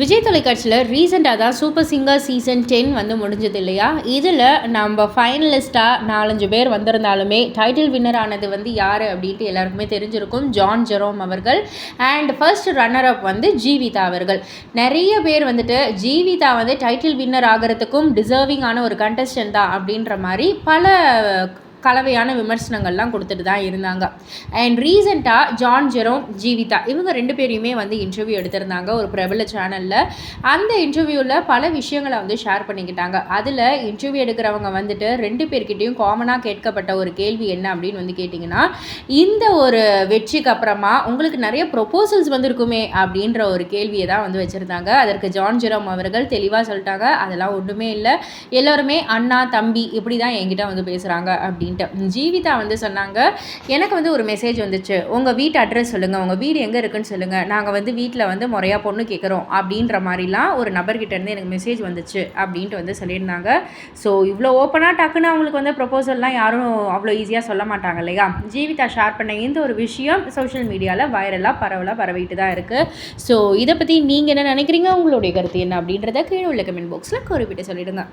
விஜய் தொலைக்காட்சியில் ரீசெண்டாக தான் சூப்பர் சிங்கர் சீசன் டென் வந்து முடிஞ்சது இல்லையா? இதில் நம்ம ஃபைனலிஸ்ட்டாக நாலஞ்சு பேர் வந்திருந்தாலுமே டைட்டில் வின்னர் ஆனது வந்து யார் அப்படின்ட்டு எல்லாருக்குமே தெரிஞ்சிருக்கும். ஜான் ஜெரோம் அவர்கள் அண்ட் ஃபர்ஸ்ட் ரன்னர் அப் வந்து ஜீவிதா அவர்கள். நிறைய பேர் வந்துட்டு ஜீவிதா வந்து டைட்டில் வின்னர் ஆகிறதுக்கும் டிசர்விங்கான ஒரு கண்டஸ்டன்ட் தான் அப்படின்ற மாதிரி பல கலவையான விமர்சனங்கள்லாம் கொடுத்துட்டு தான் இருந்தாங்க. அண்ட் ரீசெண்டாக ஜான் ஜெரோம் ஜீவிதா இவங்க ரெண்டு பேரையுமே வந்து இன்டர்வியூ எடுத்திருந்தாங்க ஒரு பிரபல சேனலில் அந்த இன்டர்வியூவில் பல விஷயங்களை வந்து ஷேர் பண்ணிக்கிட்டாங்க. அதில் இன்டர்வியூ எடுக்கிறவங்க வந்துட்டு ரெண்டு பேர்கிட்டையும் காமனாக கேட்கப்பட்ட ஒரு கேள்வி என்ன அப்படின்னு வந்து கேட்டிங்கன்னா இந்த ஒரு வெற்றிக்கு அப்புறமா உங்களுக்கு நிறைய ப்ரொப்போசல்ஸ் வந்திருக்குமே அப்படின்ற ஒரு கேள்வியை தான் வந்து வச்சுருந்தாங்க. அதற்கு ஜான் ஜெரோம் அவர்கள் தெளிவாக சொல்லிட்டாங்க. அதெல்லாம் ஒன்றுமே இல்லை. எல்லோருமே அண்ணா தம்பி இப்படி தான் என்கிட்ட வந்து பேசுகிறாங்க அப்படின்னு அப்படின்ட்டு ஜீவிதா வந்து சொன்னாங்க எனக்கு வந்து ஒரு மெசேஜ் வந்துச்சு. உங்கள் வீட்டு அட்ரஸ் சொல்லுங்கள் உங்கள் வீடு எங்கே இருக்குன்னு சொல்லுங்கள் நாங்கள் வந்து வீட்டில் வந்து முறையாக பொண்ணு கேட்குறோம் அப்படின்ற மாதிரிலாம் ஒரு நபர்கிட்டேருந்து எனக்கு மெசேஜ் வந்துச்சு அப்படின்ட்டு வந்து சொல்லியிருந்தாங்க. ஸோ இவ்வளோ ஓப்பனாக டக்குன்னு அவங்களுக்கு வந்து ப்ரொப்போசல்லாம் யாரும் அவ்வளோ ஈஸியாக சொல்ல மாட்டாங்க இல்லையா? ஜீவிதா ஷேர் பண்ண இந்த ஒரு விஷயம் சோஷியல் மீடியாவில் வைரலாக பரவலாக பரவிட்டு தான் இருக்குது ஸோ இதை பற்றி நீங்கள் என்ன நினைக்கிறீங்க? உங்களுடைய கருத்து என்ன அப்படின்றத கீழே உள்ள கமெண்ட் பாக்ஸில் குறிப்பிட்டு சொல்லிடுங்க.